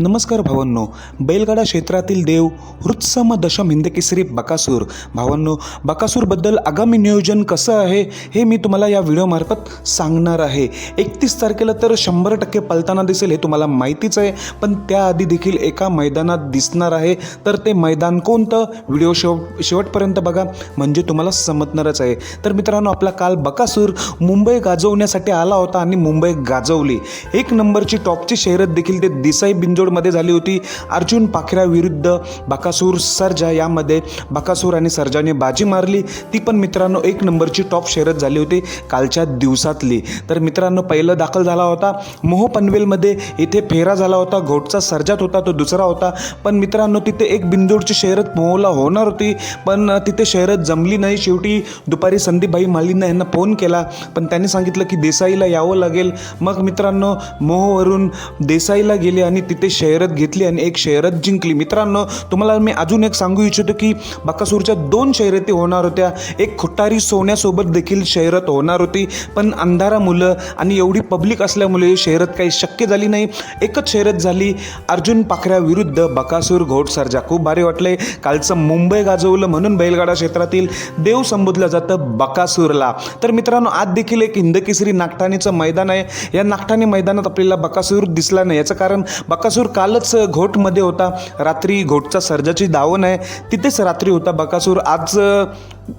नमस्कार भावांनो. बैलगाडा क्षेत्रातील देव हृत्सम दशम हिंदकेसरी बकासूर. भावांनो बकासूरबद्दल आगामी नियोजन कसं आहे हे मी तुम्हाला या व्हिडिओमार्फत सांगणार आहे. एकतीस तारखेला तर शंभर टक्के पलताना दिसेल हे तुम्हाला माहितीच आहे. पण त्याआधी देखील एका मैदानात दिसणार आहे. तर ते मैदान कोणतं? व्हिडिओ शेव शेवटपर्यंत बघा. म्हणजे तुम्हाला समजणारच आहे. तर मित्रांनो आपला काल बकासूर मुंबई गाजवण्यासाठी आला होता आणि मुंबई गाजवली. एक नंबरची टॉपची शहरत देखील ते दिसाई बिंजो एपिसोडमध्ये झाली होती. अर्जुन पाखरा विरुद्ध बकासूर सर्जा यामध्ये बकासूर आणि सर्जाने बाजी मारली. ती पण मित्रांनो एक नंबरची टॉप शर्यत झाली होती कालच्या दिवसातली. तर मित्रांनो पहिलं दाखल झाला होता. मोह पनवेलमध्ये इथे फेरा झाला होता. घोटचा सर्जात होता तो दुसरा होता. पण मित्रांनो तिथे एक बिंदूरची शहरत मोहला होणार होती. पण तिथे शहरत जमली नाही. शेवटी दुपारी संदीपभाई मालिना यांना फोन केला. पण त्यांनी सांगितलं की देसाईला यावं लागेल. मग मित्रांनो मोहवरून देसाईला गेले आणि तिथे शहरत घेतली आणि एक शहरत जिंकली. मित्रांनो तुम्हाला मी अजून एक सांगू इच्छितो की बकासूरच्या दोन शर्यती होणार होत्या. एक खुट्टारी सोन्यासोबत देखील शहरत होणार होती. पण अंधारा मुलं आणि एवढी पब्लिक असल्यामुळे शहरत काही शक्य झाली नाही. एकच शहरत झाली. अर्जुन पाखऱ्या विरुद्ध बकासूर घोटसर्जा खूप भारी वाटलंय. कालचं मुंबई गाजवलं म्हणून बैलगाडा क्षेत्रातील देव संबोधलं जातं बकासूरला. तर मित्रांनो आज देखील एक हिंदकेसरी नागठाणीचं मैदान आहे. या नागठाणी मैदानात आपल्याला बकासूर दिसला नाही. याचं कारण बकासूर कालच घोटमध्ये होता. रात्री घोटचा सर्जाची दावण आहे. तिथेच रात्री होता बकासूर. आज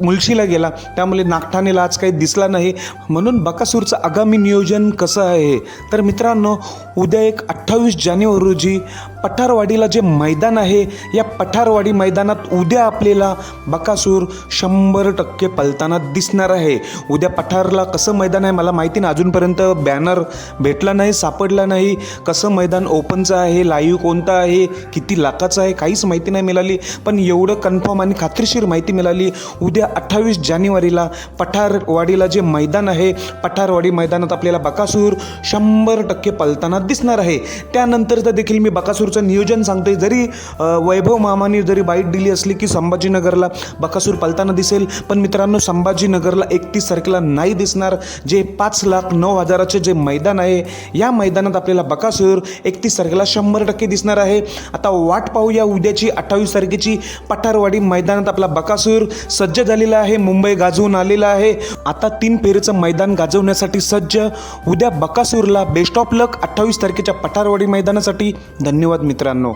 मुलशीला गेला. त्यामुळे नागठाणेला आज काही दिसला नाही. म्हणून बकासूरचं आगामी नियोजन कसं आहे? तर मित्रांनो उद्या एक अठ्ठावीस जानेवारी रोजी पठारवाडीला जे मैदान आहे या पठारवाडी मैदानात उद्या आपल्याला बकासूर शंभर टक्के पलताना दिसणार आहे. उद्या पठारला कसं मैदान आहे मला माहिती नाही. अजूनपर्यंत बॅनर भेटला नाही सापडला नाही. कसं मैदान ओपनचं आहे लाईव्ह कोणतं आहे किती लाखाचं आहे काहीच माहिती नाही मिळाली. पण एवढं कन्फर्म आणि खात्रीशीर माहिती मिळाली. उद्या अठ्ठावीस जानेवारीला पठारवाडीला जे मैदान आहे पठारवाडी मैदानात आपल्याला बकासूर शंभर टक्के पलताना दिसणार आहे. त्यानंतरचं देखील मी बकासूरचं नियोजन सांगते जरी वैभव मामाने जरी बाईट दिली असली की संभाजीनगरला बकासूर पलताना दिसेल पण मित्रांनो संभाजीनगरला एकतीस तारखेला नाही दिसणार. जे पाच लाख नऊ हजाराचे जे मैदान आहे या मैदानात आपल्याला बकासूर एकतीस तारखेला शंभर टक्के दिसणार आहे. आता वाट पाहूया उद्याची अठ्ठावीस तारखेची पठारवाडी मैदानात आपला बकासूर सज्ज झालेला आहे मुंबई गाजवून आलेला आहे. आता तीन फेरीचं मैदान गाजवण्यासाठी सज्ज. उद्या बकासूरला बेस्ट ऑफ लक अठ्ठावीस तारखेच्या पठारवाडी मैदानासाठी. धन्यवाद मित्रांनो.